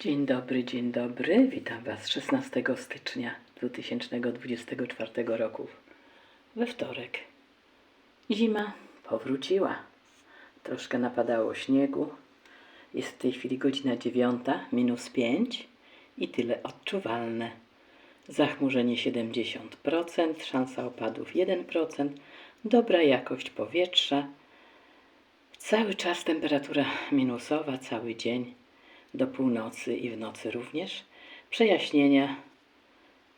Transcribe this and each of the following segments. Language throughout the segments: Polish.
Dzień dobry, dzień dobry. Witam Was 16 stycznia 2024 roku we wtorek. Zima powróciła. Troszkę napadało śniegu. Jest w tej chwili godzina 9, minus 5 i tyle odczuwalne. Zachmurzenie 70%, szansa opadów 1%, dobra jakość powietrza. Cały czas temperatura minusowa, cały dzień do północy i w nocy również. Przejaśnienia,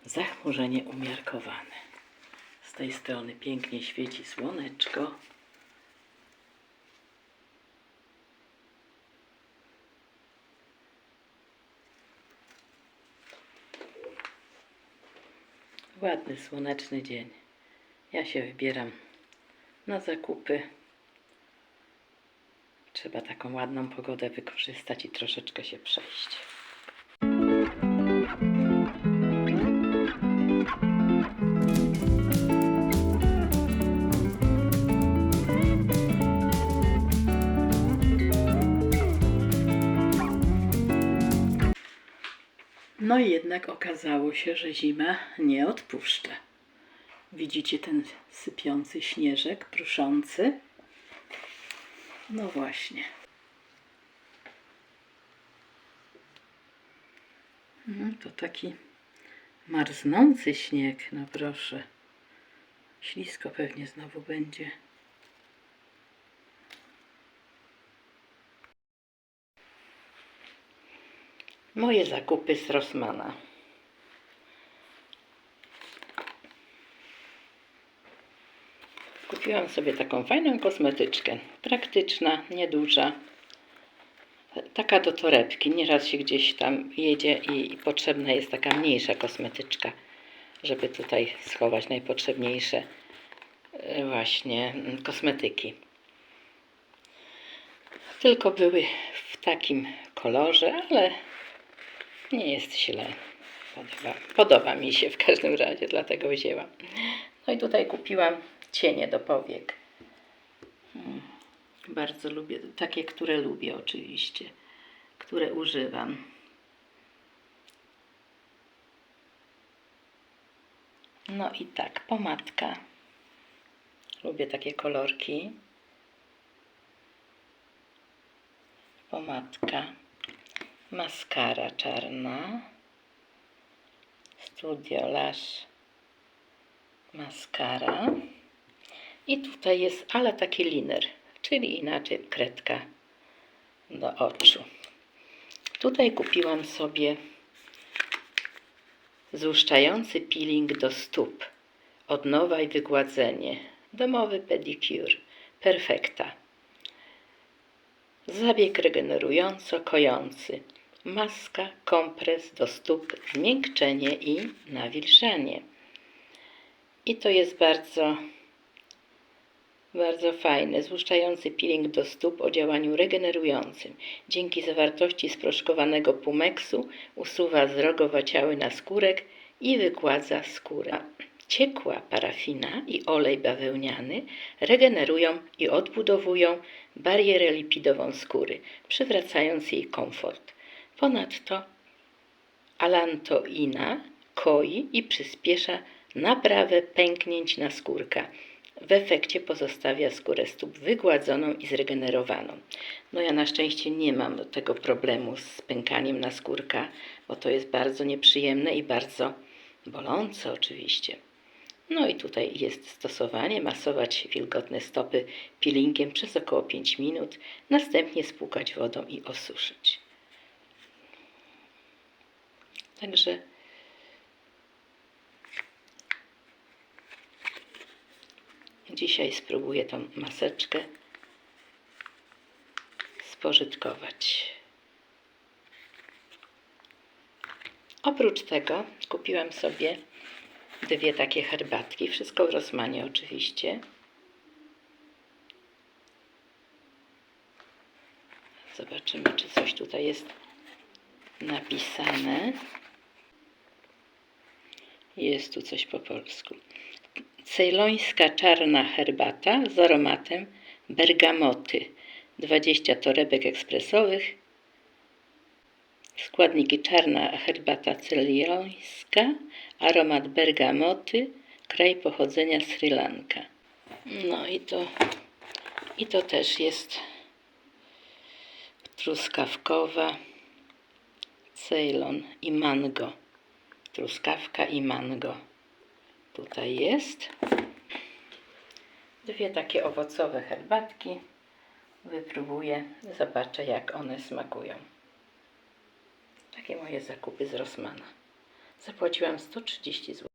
zachmurzenie umiarkowane. Z tej strony pięknie świeci słoneczko. Ładny, słoneczny dzień. Ja się wybieram na zakupy. Trzeba taką ładną pogodę wykorzystać i troszeczkę się przejść. No i jednak okazało się, że zima nie odpuszcza. Widzicie ten sypiący śnieżek, pruszący? No właśnie. No to taki marznący śnieg, no proszę. Ślisko pewnie znowu będzie. Moje zakupy z Rossmana. Kupiłam sobie taką fajną kosmetyczkę. Praktyczna, nieduża. Taka do torebki. Nieraz się gdzieś tam jedzie i potrzebna jest taka mniejsza kosmetyczka, żeby tutaj schować najpotrzebniejsze e, właśnie mm, kosmetyki. Tylko były w takim kolorze, ale nie jest źle. Podoba, podoba mi się w każdym razie, dlatego wzięłam. No i tutaj kupiłam cienie do powiek. Mm, Bardzo lubię, takie, które lubię oczywiście, które używam. No i tak, pomadka. Lubię takie kolorki. Pomadka. Maskara czarna. Studio Lash maskara. I tutaj jest, ale taki liner, czyli inaczej kredka do oczu. Tutaj kupiłam sobie złuszczający peeling do stóp. Odnowa i wygładzenie. Domowy pedicure. Perfekta. Zabieg regenerująco-kojący. Maska, kompres do stóp, zmiękczenie i nawilżanie. I to jest bardzo, bardzo fajny, złuszczający peeling do stóp o działaniu regenerującym. Dzięki zawartości sproszkowanego pumeksu usuwa zrogowaciały naskórek i wygładza skórę. Ciekła parafina i olej bawełniany regenerują i odbudowują barierę lipidową skóry, przywracając jej komfort. Ponadto alantoina koi i przyspiesza naprawę pęknięć naskórka. W efekcie pozostawia skórę stóp wygładzoną i zregenerowaną. No ja na szczęście nie mam tego problemu z pękaniem naskórka, bo to jest bardzo nieprzyjemne i bardzo bolące oczywiście. No i tutaj jest stosowanie, masować wilgotne stopy peelingiem przez około 5 minut, następnie spłukać wodą i osuszyć. Także dzisiaj spróbuję tą maseczkę spożytkować. Oprócz tego kupiłam sobie dwie takie herbatki, wszystko w Rosmanie oczywiście. Zobaczymy, czy coś tutaj jest napisane. Jest tu coś po polsku. Cejlońska czarna herbata z aromatem bergamoty. 20 torebek ekspresowych Składniki czarna herbata ceylonska, aromat bergamoty, kraj pochodzenia Sri Lanka. No i to, i to też jest truskawkowa, Ceylon i mango. Truskawka i mango. Tutaj jest. Dwie takie owocowe herbatki. Wypróbuję, zobaczę jak one smakują. Takie moje zakupy z Rossmana. Zapłaciłam 130 zł.